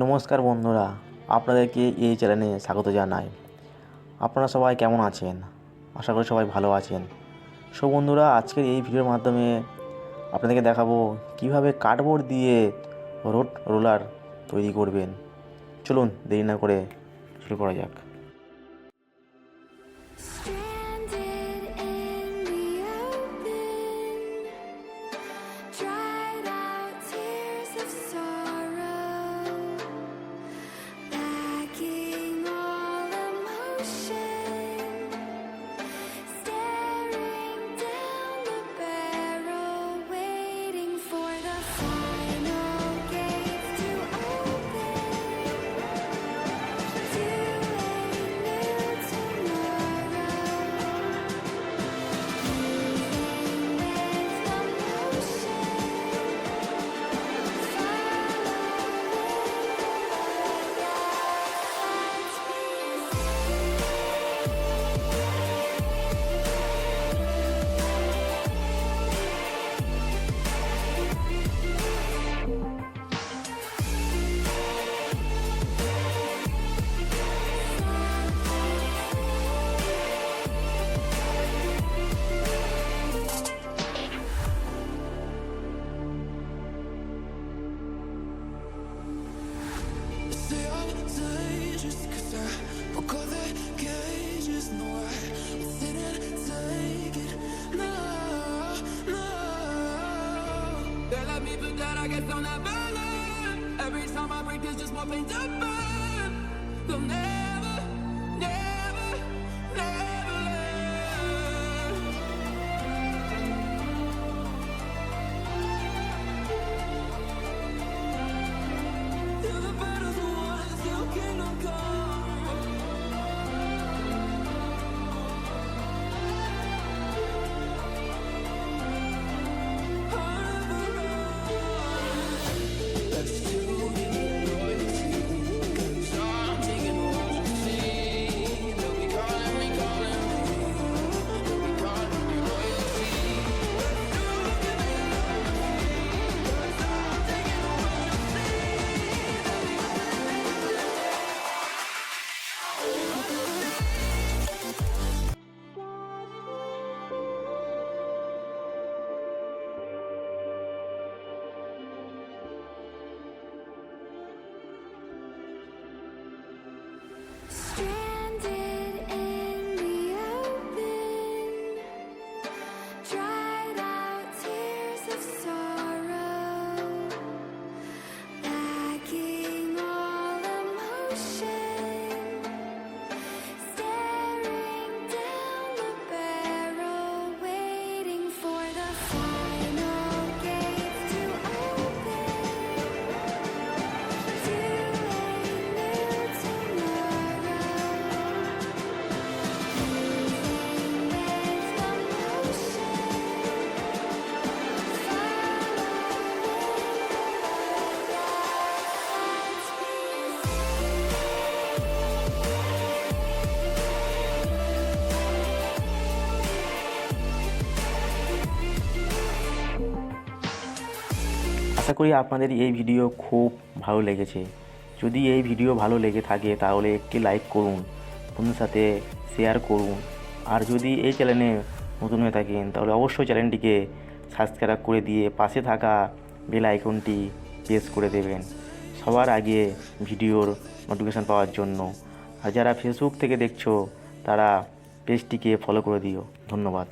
নমস্কার বন্ধুরা, আপনাদেরকে এই চ্যানেলে স্বাগত জানাই। আপনারা সবাই কেমন আছেন? আশা করি সবাই ভালো আছেন। সো বন্ধুরা, আজকের এই ভিডিওর মাধ্যমে আপনাদেরকে দেখাবো কীভাবে কার্ডবোর্ড দিয়ে রোড রোলার তৈরি করবেন। চলুন, দেরি না করে শুরু করা যাক। shit. That I guess I'll never learn. Every time I break, there's just more pain to burn. They'll never, আশা করি আপনাদের এই ভিডিও খুব ভালো লেগেছে। যদি এই ভিডিও ভালো লেগে থাকে, তাহলে একটি লাইক করুন, বন্ধুদের সাথে শেয়ার করুন। আর যদি এই চ্যানেলে নতুন হয়ে থাকেন, তাহলে অবশ্যই চ্যানেলটিকে সাবস্ক্রাইব করে দিয়ে পাশে থাকা বেল আইকনটি প্রেস করে দেবেন, সবার আগে ভিডিওর নোটিফিকেশান পাওয়ার জন্য। আর যারা ফেসবুক থেকে দেখছ, তারা পেজটিকে ফলো করে দিও। ধন্যবাদ।